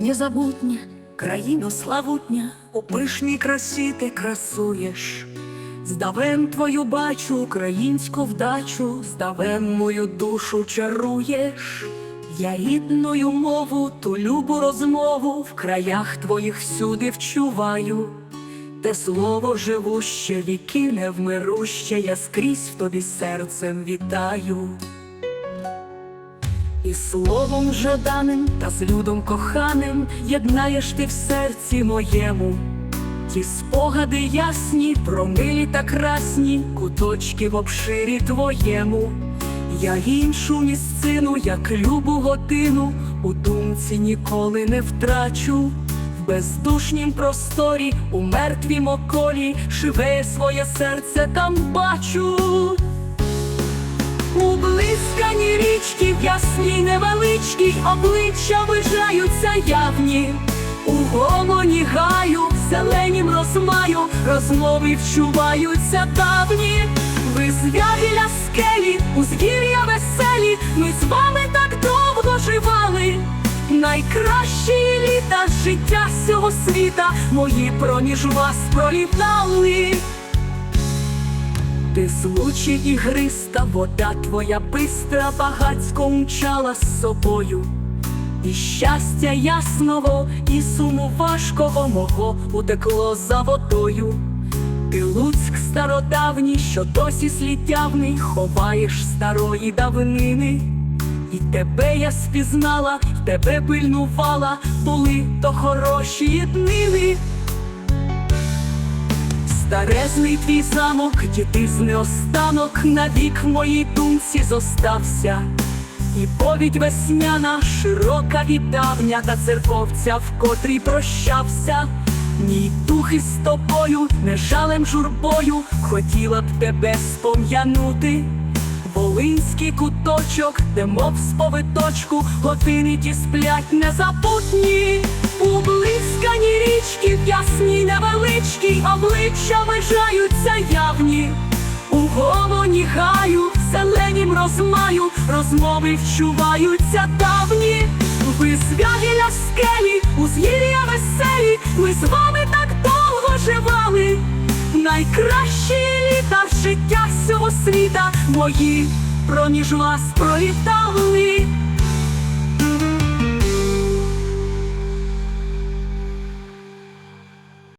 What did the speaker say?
незабутня, країно славутня, у пишній красі ти красуєш. Здавен твою бачу, українську вдачу, здавен мою душу чаруєш. Я рідною мову, ту любу розмову в краях твоїх всюди вчуваю. Те слово живуще, віки невмируще, я скрізь в тобі серцем вітаю. І словом жаданим та з людом коханим єднаєш ти в серці моєму. Ті спогади ясні, промилі та красні, куточки в обширі твоєму. Я іншу місцину, як любу годину, у думці ніколи не втрачу. В бездушнім просторі, у мертвім околі, живе своє серце там бачу. У блискані в ясній невеличкій обличчя вижаються явні. У гомоні гаю, зеленім розмаю, розмови вчуваються давні. Ви звягіля скелі, узгір'я веселі, ми з вами так довго живали. Найкращі літа життя всього світа, мої проміж вас пролітали. Ти случі ігриста, вода твоя бистра багацько умчала з собою. І щастя ясного, і суму важкого мого утекло за водою. Ти Луцьк стародавній, що досі слідявний, ховаєш старої давнини. І тебе я спізнала, в тебе пильнувала, були то хороші днини. Старезний твій замок, дітизни останок, навік в моїй думці зостався. І повідь весняна, широка і давня, та церковця, в котрій прощався. Мій дух із тобою, не жалем журбою, хотіла б тебе спом'янути. Волинський куточок, де мов з повиточку, години ті сплять незабутні. У блискані річки, в ясній невеличкій, обличчя вижаються явні. У гомоні гаю, зеленім розмаю, розмови вчуваються давні. Ви звягіля скелі, узгір'я веселі, ми з вами так довго живали. Найкращі літа життя всього світа мої проміж вас пролітали.